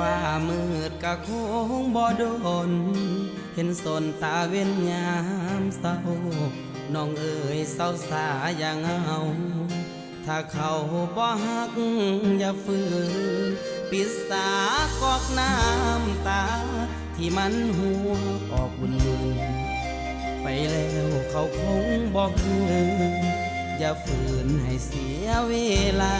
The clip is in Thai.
ฟ้ามืดกะคงบ่โดน เห็นสนตาเว้นยามเศร้า น้องเอ๋ยเศร้าสาอย่างเอาถ้าเขาบ่ฮักอย่าฝืนปิดสากอกน้ำตา ที่มันหัวออกบุญไปแล้วเขาคงบอกคืออย่าฝืนให้เสียเวลา